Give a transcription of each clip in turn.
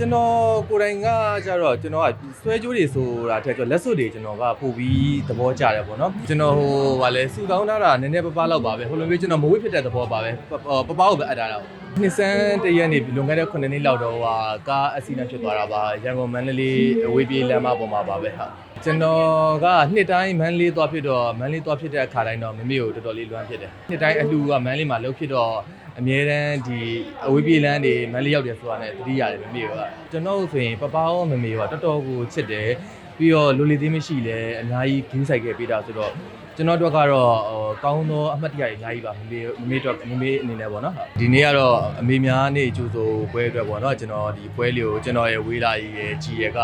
ကျွန်တော်ကိုယ်တိုင်ကကြတော့ကျွန်တော်ကဆွဲကြိုးတွေဆိုတာထက်ကျွန်တော်လက်စွပ်တွေကျွန်တော်ကပို့ပြီးသဘောကျတယ်ပေါ့နော်ကျွန်တော်ဟိုဗာလဲစူတောင်းထားတာနည်းနည်းပပလောက်ပါပဲဟိုလိုမျိုးကျွန်တော်မဝိဖြစ်တဲ့သဘောပါပဲပပပကိုပဲအပ်ထားတာပေါ့နှစ်စန်းတရက်နေလွန်ခဲ့တဲ့9နှစ်လောက်တော့ဟာကားအဆီနဲ့ဖြစ်သွားတာပါရန်ကုန်မန္တလေးအဝေးပြေးလမ်းမပေါ်မှာပါပဲဟာကျွန်တော်ကနှစ်တိုင်းမန္တလေးသွားဖြစ်တော့မန္တလေးသွားဖြစ်တဲ့အခါတိုင်းတော့မမေကိုတော်တော်လေးလွမ်းဖြစ်တယ်နှစ်တိုင်းအလှူကမန္တလေးမှာလှုပ်ဖြစ်တော့ အမြဲတမ်းဒီအဝေးပြေးလမ်းတွေမန္တလေးရောက်တယ်ဆိုတာနဲ့တတိရတယ်မမေကကျွန်တော်ဆိုရင်ပပရောမမေကတော်တော်ကိုချစ်တယ်ပြီးတော့လိုလီသေးမရှိလဲအများကြီးဂင်းဆိုင်ခဲ့ပေးတာဆိုတော့ကျွန်တော်တို့ကတော့ဟိုကောင်းသောအမှတ်တရတွေအများကြီးပါမမေမမေတော့မမေအနေနဲ့ပေါ့နော်ဒီနေ့ကတော့အမေများနေကြိုးစိုးပွဲအတွက်ပေါ့နော်ကျွန်တော်ဒီပွဲလေးကိုကျွန်တော်ရဲ့ဝေးလာကြီးရဲ့ကြီးရဲ့က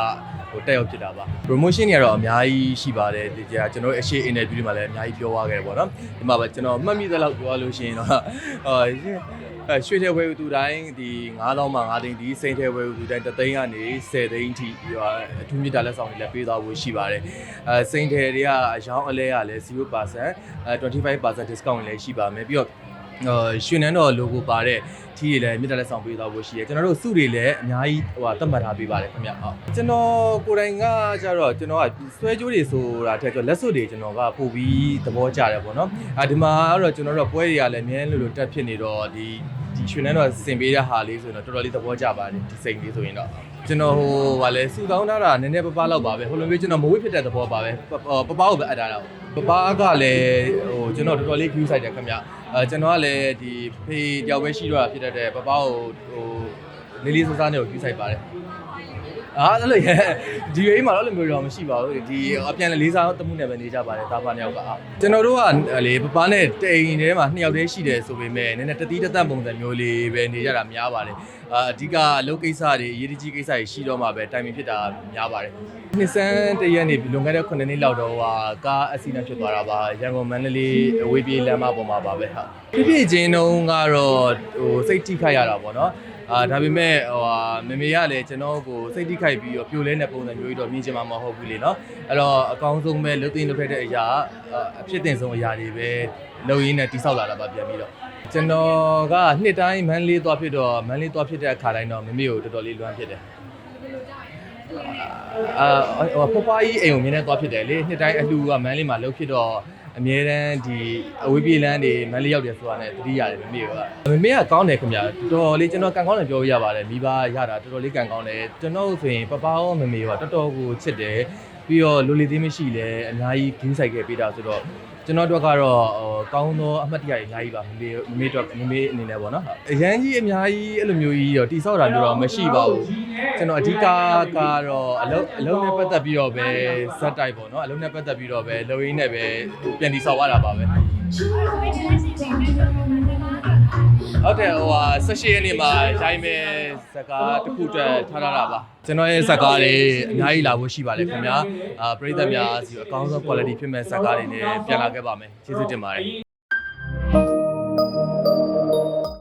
ဟိုတက်ရောက်ဖြစ်တာပါ promotion တွေကတော့အများကြီးရှိပါတယ်ဒီကြာကျွန်တော်ရဲ့အရှိ interview တွေမှာလည်းအများကြီးပြောသွားခဲ့တယ်ပေါ့နော်ဒီမှာပဲကျွန်တော်မှတ်မိသလောက်ပြောလို့ရှိရင်တော့ဟောအဲရွှေထဲဝဲဥတူတိုင်းဒီ9000မှ9သိန်းဒီစိန်ထဲဝဲဥတူတိုင်းတသိန်းကနေ10သိန်းထိပြီးတော့အထူးမြတ်တာလက်ဆောင်တွေလည်းပေးသွားဖို့ရှိပါတယ်အဲစိန်ထဲတွေကအရောင်းအလဲကလည်း0%အဲ25% discount လည်းရှိပါမယ်ပြီးတော့အော်ရွှေနန်းတော် logo ပါတဲ့ ထီးတွေလည်းမြတ်တာလက်ဆောင်ပေးသွားဖို့ရှိတယ်ကျွန်တော်တို့စုတွေလည်းအများကြီးဟိုဟာသတ်မှတ်ထားပေးပါတယ်ခင်ဗျဟုတ်ကျွန်တော်ကိုယ်တိုင်ကကြတော့ကျွန်တော်ကဆွဲကြိုးတွေဆိုတာထက်ကျွန်တော်လက်စွပ်တွေကျွန်တော်ကပို့ပြီးသဘောကျတယ်ပေါ့နော်အဲဒီမှာကတော့ကျွန်တော်တို့ပွဲတွေကလည်းအများကြီးလို့လို့တက်ဖြစ်နေတော့ဒီဒီရွှေနန်းတော်စင်ပေးတဲ့ဟာလေးဆိုရင်တော့တော်တော်လေးသဘောကျပါတယ်ဒီစိန်လေးဆိုရင်တော့ကျွန်တော်ဟိုဗာလဲစူတောင်းထားတာနည်းနည်းပပလောက်ပါပဲဟိုလိုမျိုးကျွန်တော်မဝိဖြစ်တဲ့သဘောပါပဲပပပကိုပဲအပ်ထားတာပပကလည်းဟိုကျွန်တော်တော်တော်လေး view site တယ်ခင်ဗျအဲကျွန်တော်ကလည်းဒီဖေးတယောက်ပဲရှိတော့တာဖြစ်တတ်တယ်ပပကိုဟိုလေးလေးစားစားနဲ့ကို view site ပါတယ် အားအဲ့လိုရဒီအိမ်မှာတော့အဲ့လိုမျိုးတော့မရှိပါဘူးဒီအပြန်လေးစားတမှုနဲ့ပဲနေကြပါတယ်တာဖာနှစ်ယောက်ကကျွန်တော်တို့ကလေပပနဲ့တိန်ထဲမှာနှစ်ယောက်တည်းရှိတယ်ဆိုပေမဲ့နည်းနည်းတတိတသက်ပုံစံမျိုးလေးပဲနေကြတာများပါတယ်အာအဓိကအလုပ်ကိစ္စတွေအရေးကြီးကိစ္စတွေရှိတော့မှပဲတိုင်ပင်ဖြစ်တာများပါတယ်နှစ်စန်းတရက်နေလွန်ခဲ့တဲ့9နှစ်လောက်တော့ဟာကားအဆီနဲ့ဖြစ်သွားတာပါရန်ကုန်မန္တလေးအဝေးပြေးလမ်းမပေါ်မှာပါပဲဟာပြပြချင်းတုံးကတော့ဟိုစိတ်ထိခိုက်ရတာပေါ့နော် အာဒါပေမဲ့ဟိုဟာမမေကလည်းကျွန်တော်ကိုစိတ်ထိခိုက်ပြီးတော့ပြိုလဲတဲ့ပုံစံမျိုးကြီးတော့မြင်ချင်မှာမဟုတ်ဘူးလေနော်အဲ့တော့အကောင်းဆုံးပဲလုတ်သိမ်းလုတ်ထိုက်တဲ့အရာအဖြစ်တင်ဆုံးအရာတွေပဲလုံရင်းနဲ့တိဆောက်လာတာပါပြန်ပြီးတော့ကျွန်တော်ကနှစ်တိုင်းမန်းလေးသွားဖြစ်တော့မန်းလေးသွားဖြစ်တဲ့အခါတိုင်းတော့မမေကိုတော်တော်လေးလွမ်းဖြစ်တယ်အာဟိုဖဖကြီးအိမ်ကိုမြင်နေသွားဖြစ်တယ်လေနှစ်တိုင်းအလှူကမန်းလေးမှာလှုပ်ဖြစ်တော့ အမြဲတမ်းဒီအဝေးပြေးလမ်းတွေမန်းလေးရောက်တယ်ဆိုတာနဲ့တတိရတယ်မမေကမမေကကောင်းတယ်ခင်ဗျာတော်တော်လေးကျွန်တော်ကန်ကောင်းတယ်ပြောရပါတယ်မိဘရတာတော်တော်လေးကန်ကောင်းတယ်ကျွန်တော်ဆိုရင်ပပရောမမေရောတော်တော်ကိုချစ်တယ်ပြီးတော့လိုလီသေးမရှိလဲအများကြီးဂင်းဆိုင်ခဲ့ပေးတာဆိုတော့ကျွန်တော်တို့ကတော့ဟိုကောင်းသောအမှတ်တရတွေအများကြီးပါမမေမမေတော့မမေအနေနဲ့ပေါ့နော်အရန်ကြီးအများကြီးအဲ့လိုမျိုးကြီးတော့တိဆောက်တာမျိုးတော့မရှိပါဘူးကျွန်တော်အဓိကကတော့အလုံးအလုံးနဲ့ပတ်သက်ပြီးတော့ပဲဇက်တိုက်ပေါ့နော်အလုံးနဲ့ပတ်သက်ပြီးတော့ပဲလုံရင်းနဲ့ပဲပြန်တိဆောက်ရတာပါပဲဟုတ်တယ်ဟိုဟာ16ရက်နေ့မှာရိုင်းမဲ့ဇကားတစ်ခုတည်းထားထားတာပါကျွန်တော်ရဲ့ဇကားတွေအများကြီးလာဖို့ရှိပါတယ်ခင်ဗျာအာပရိသတ်များစီအကောင်းဆုံး quality ဖြစ်မဲ့ဇကားတွေနဲ့ပြန်လာခဲ့ပါမယ်ကျေးဇူးတင်ပါတယ်